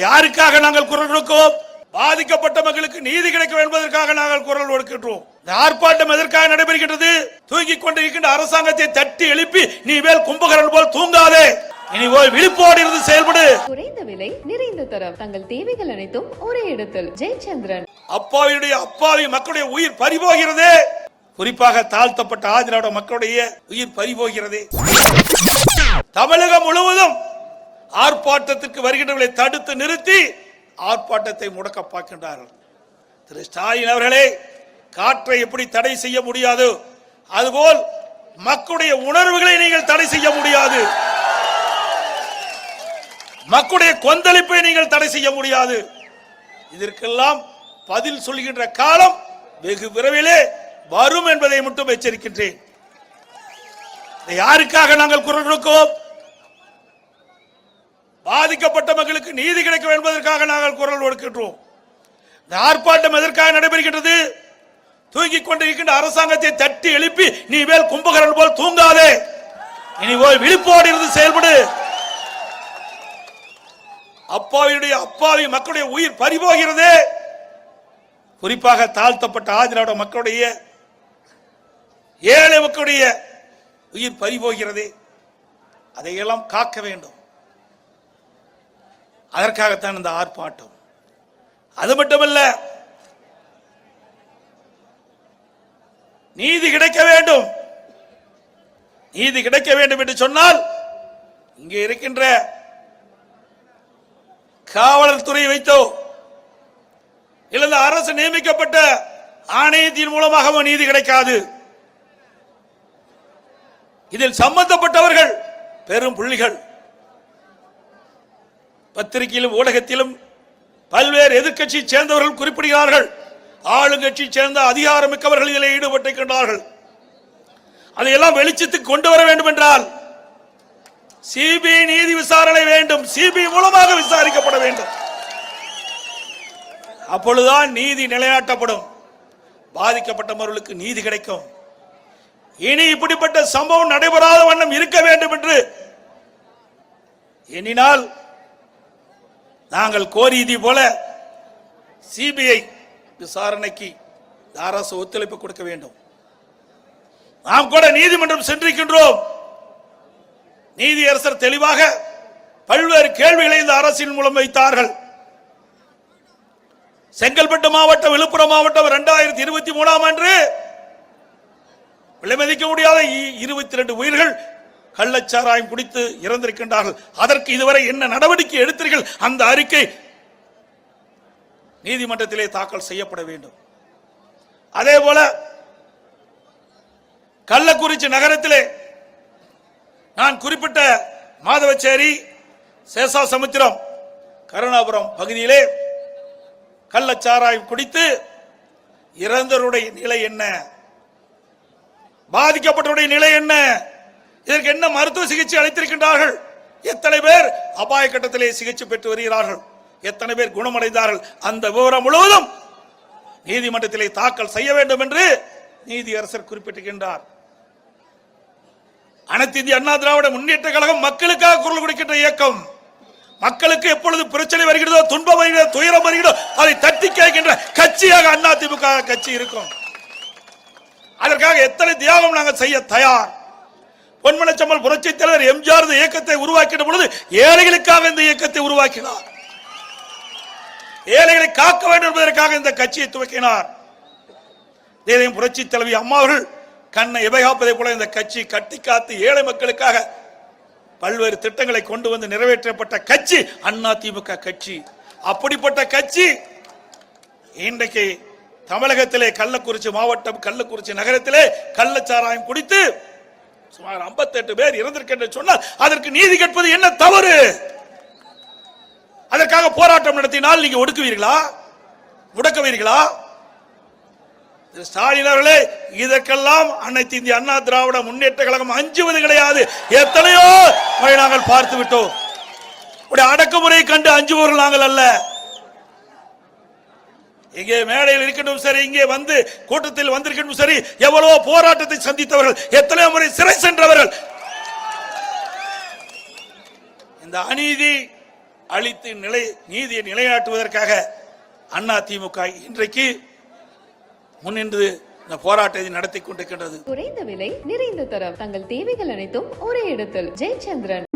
யாருக்காக நாங்கள் குரல் கொடுக்கிறோம்? பாதிக்கப்பட்ட மக்களுக்கு நீதி கிடைக்கும் என்பதற்காக நாங்கள் குரல் கொடுக்கின்றோம். இந்த ஆர்ப்பாட்டம் எதற்காக நடைபெறுகின்றது? தூங்கிக் கொண்டிருக்கின்ற அரசாங்கத்தை தட்டி எழுப்பி நீ மேல் கும்பகரன் போல் தூங்காதே. இனி போய் விழிப்போடு இருந்து செயல்படு. குறைந்த விலை நிறைந்த தரம். தங்கள் தேவைகள் அனைத்தும் ஒரே இடத்தில். ஜெயச்சந்திரன். அப்பாவியுடைய அப்பாவி மக்களுடைய உயிர் பறிபோகிறதே. குறிப்பாக தாழ்த்தப்பட்ட ஆதிராட மக்களுடைய உயிர் பறிபோகிறதே. தமிழகம் முழுவதும் ஆர்ப்பாட்டத்திற்கு வருகின்றவர்களை தடுத்து நிறுத்தி ஆர்ப்பாட்டத்தை முடக்க பார்க்கின்றார்கள் திரு ஸ்டாலின் அவர்களே காற்றை எப்படி தடை செய்ய முடியாது? அதுபோல் மக்களுடைய உணர்வுகளை நீங்கள் தடை செய்ய முடியாது. மக்களுடைய கொந்தளிப்பை நீங்கள் தடை செய்ய முடியாது. இதற்கெல்லாம் பதில் சொல்கின்ற காலம் வெகு விரைவிலே வரும் என்பதை மட்டும் எச்சரிக்கின்றேன். யாருக்காக நாங்கள் குரல் கொடுக்கிறோம்? பாதிக்கப்பட்ட மக்களுக்கு நீதி கிடைக்கும் என்பதற்காக நாங்கள் குரல் கொடுக்கின்றோம். இந்த ஆர்ப்பாட்டம் எதற்காக நடைபெறுகின்றது? தூங்கிக் கொண்டிருக்கின்ற அரசாங்கத்தை தட்டி எழுப்பி நீ மேல் கும்பகரன் போல் தூங்காதே. இனி போய் விழிப்போடு இருந்து செயல்படு. அப்பாவியுடைய அப்பாவி மக்களுடைய உயிர் பறிபோகிறது. குறிப்பாக தாழ்த்தப்பட்ட ஆதிராட மக்களுடைய ஏழை மக்களுடைய உயிர் பறிபோகிறது. அதையெல்லாம் காக்க வேண்டும். அதற்காகத்தான் இந்த ஆர்ப்பாட்டம். அது மட்டுமல்ல நீதி கிடைக்க வேண்டும். நீதி கிடைக்க வேண்டும் என்று சொன்னால் இங்கே இருக்கின்ற காவலர் துறை வைத்தோ இல்லது அரசு நியமிக்கப்பட்ட ஆணையத்தின் மூலமாக நீதி கிடைக்காது. இதில் சம்பந்தப்பட்டவர்கள் பெரும் புள்ளிகள். பத்திரிகையிலும் ஊடகத்திலும் பல்வேறு எதிர்கட்சி சேர்ந்தவர்கள் குறிப்பிடுகிறார்கள். ஆளுங்கட்சி சேர்ந்த அதிகாரமிக்கவர்கள் இதில் ஈடுபட்டிருக்கின்றார்கள். அதையெல்லாம் வெளிச்சத்துக்கு கொண்டு வர வேண்டும் என்றால் சிபிஐ நீதி விசாரணை வேண்டும். சிபிஐ மூலமாக விசாரிக்கப்பட வேண்டும். அப்பொழுதுதான் நீதி நிலைநாட்டப்படும். பாதிக்கப்பட்டவர்களுக்கு நீதி கிடைக்கும். இனி இப்படிப்பட்ட சம்பவம் நடைபெறாத வண்ணம் இருக்க வேண்டும் என்று எண்ணினால் நாங்கள் கோரியதை போல சிபிஐ விசாரணைக்கு அரசு ஒத்துழைப்பு கொடுக்க வேண்டும். நாம் கூட நீதிமன்றம் சென்றிருக்கின்றோம். நீதியரசர் தெளிவாக பல்வேறு கேள்விகளை இந்த அரசின் மூலம் வைத்தார்கள். செங்கல்பட்டு மாவட்டம் விழுப்புரம் மாவட்டம் இரண்டாயிரத்தி இருபத்தி மூணாம் ஆண்டு விலைமதிக்க முடியாத இருபத்தி ரெண்டு உயிர்கள் கள்ளச்சாராயம் குடித்து இறந்திருக்கின்றார்கள். அதற்கு இதுவரை என்ன நடவடிக்கை எடுத்தீர்கள்? அந்த அறிக்கை நீதிமன்றத்திலே தாக்கல் செய்யப்பட வேண்டும். அதே போல கள்ளக்குறிச்சி நகரத்திலே நான் குறிப்பிட்ட மாதவச்சேரி சேஷாசமுத்திரம் கருணாபுரம் பகுதியிலே கள்ளச்சாராயம் குடித்து இறந்தவருடைய நிலை என்ன? பாதிக்கப்பட்டவருடைய நிலை என்ன? இதற்கு என்ன மருத்துவ சிகிச்சை அளித்திருக்கின்றார்கள்? எத்தனை பேர் அபாய கட்டத்திலே சிகிச்சை பெற்று வருகிறார்கள்? எத்தனை பேர் குணமடைந்தார்கள்? அந்த விவரம் முழுவதும் நீதிமன்றத்திலே தாக்கல் செய்ய வேண்டும் என்று நீதியரசர் குறிப்பிட்டிருக்கின்றார். அனைத்து இந்திய அண்ணா திராவிட முன்னேற்ற கழகம் மக்களுக்காக குரல் கொடுக்கின்ற இயக்கம். மக்களுக்கு எப்பொழுது பிரச்சனை வருகிறதோ துன்பம் வருகிறதோ துயரம் வருகிறதோ அதை தட்டி கேட்கின்ற கட்சியாக அண்ணா கட்சி இருக்கும். அதற்காக எத்தனை தியாகம் நாங்கள் செய்ய தயார்? பொன்மனச்சம்மல் புரட்சித் தலைவர் எம்ஜிஆர் இந்த இயக்கத்தை உருவாக்கின பொழுது ஏழைகளுக்காக இந்த இயக்கத்தை உருவாக்கினார். ஏழைகளை காக்க வேண்டும் என்பதற்காக இந்த கட்சியை துவக்கினார். இதையும் புரட்சி தலைவி அம்மா அவர்கள் கண்ணை இவைகாப்பதை போல இந்த கட்சி கட்டி காத்து ஏழை மக்களுக்காக பல்வேறு திட்டங்களை கொண்டு வந்து நிறைவேற்றப்பட்ட கட்சி அண்ணா திமுக கட்சி. அப்படிப்பட்ட கட்சி இன்றைக்கு தமிழகத்திலே கள்ளக்குறிச்சி மாவட்டம் கள்ளக்குறிச்சி நகரத்திலே கள்ளச்சாராயம் குடித்து சுமார் 58 பேர் இறந்திருக்கின்ற சொன்னால் அதற்கு நீதி கேட்பது என்ன தவறு? அதற்காக போராட்டம் நடத்தினால் நீங்க ஒடுக்குவீர்களா? முடக்குவீர்களா ஸ்டாலின் அவர்களே இதற்கெல்லாம் அனைத்து இந்திய அண்ணா திராவிட முன்னேற்ற கழகம் அஞ்சுவது கிடையாது. எத்தனையோ நாங்கள் பார்த்து விட்டோம் அடக்குமுறை கண்டு அஞ்சுபவர்கள் நாங்கள் அல்ல. இங்கே மேடையில் இருக்கட்டும் சரி இங்கே வந்து கூட்டத்தில் வந்திருக்கட்டும் சரி எவ்வளவோ போராட்டத்தை சந்தித்தவர்கள் எத்தனை முறை சிறை சென்றவர்கள். இந்த அநீதி அளித்து நிலை நீதியை நிலைநாட்டுவதற்காக அண்ணா திமுக இன்றைக்கு முன்னின்று இந்த போராட்டத்தை நடத்தி கொண்டிருக்கின்றது. குறைந்த விலை நிறைந்த தரம் தங்கள் தேவைகள் அனைத்தும் ஒரே இடத்தில். ஜெயச்சந்திரன்.